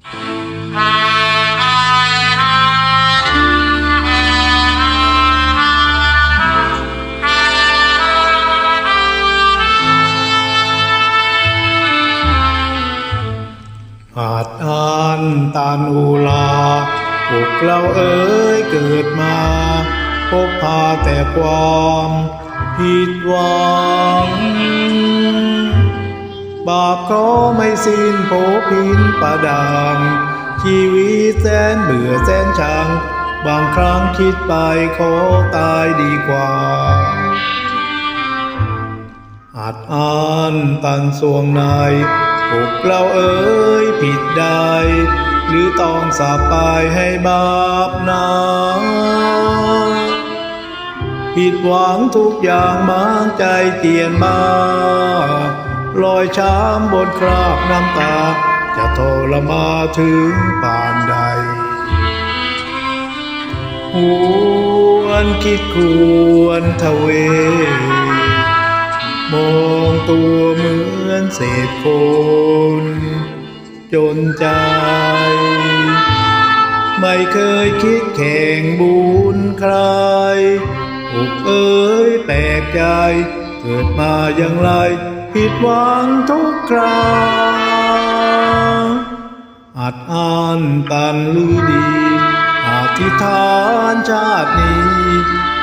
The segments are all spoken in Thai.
อาจอ่านตานูลาพวกเราเอ๋ยเกิดมา พบพาแต่ความผิดหวัง บาปก็ไม่สิ้นโผพินประดัง ชีวิตแสนเบื่อแสนชัง บางครั้งคิดไปขอตายดีกว่า อาจอ่านตันสวงในพวกเราเอ๋ยผิดใด หรือต้องสาปายให้บาปนาผิดหวังทุกอย่างมางใจเตียนมา ลอยช้ำบนคราบน้ำตา จะทรมาถึงปานใด หวนคิดควรทเว มองตัวเหมือนเศษโคนจนใจ ไม่เคยคิดแข่งบุญใครอกเอ้ยแปลกใจ เกิดมาอย่างไร ผิดหวังทุกคราอาจอ่านตันลือดีอธิษฐานชาตินี้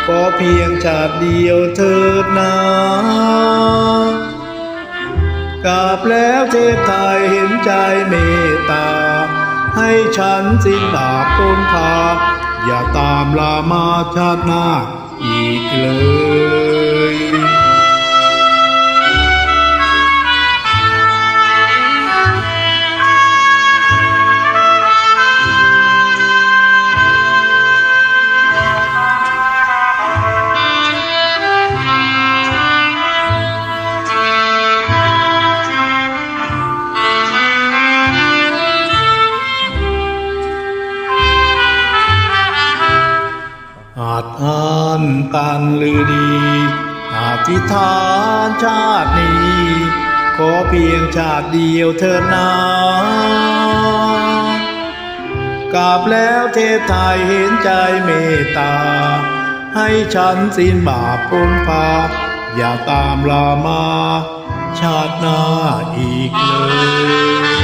ขอเพียงชาติเดียวเถิดนากราบแล้วเทพไทยเห็นใจเมตตา ให้ฉันสิ้นบาปพ้นพาอย่าตามลามาชาติหน้าอีกเลย กันลือดีอธิษฐานชาตินี้ ขอเพียงชาติเดียวเถิดนากราบแล้วเทพไทยเห็นใจเมตตา ให้ฉันสิ้นบาปพ้นพา อย่าตามลามา ชาติหน้าอีกเลย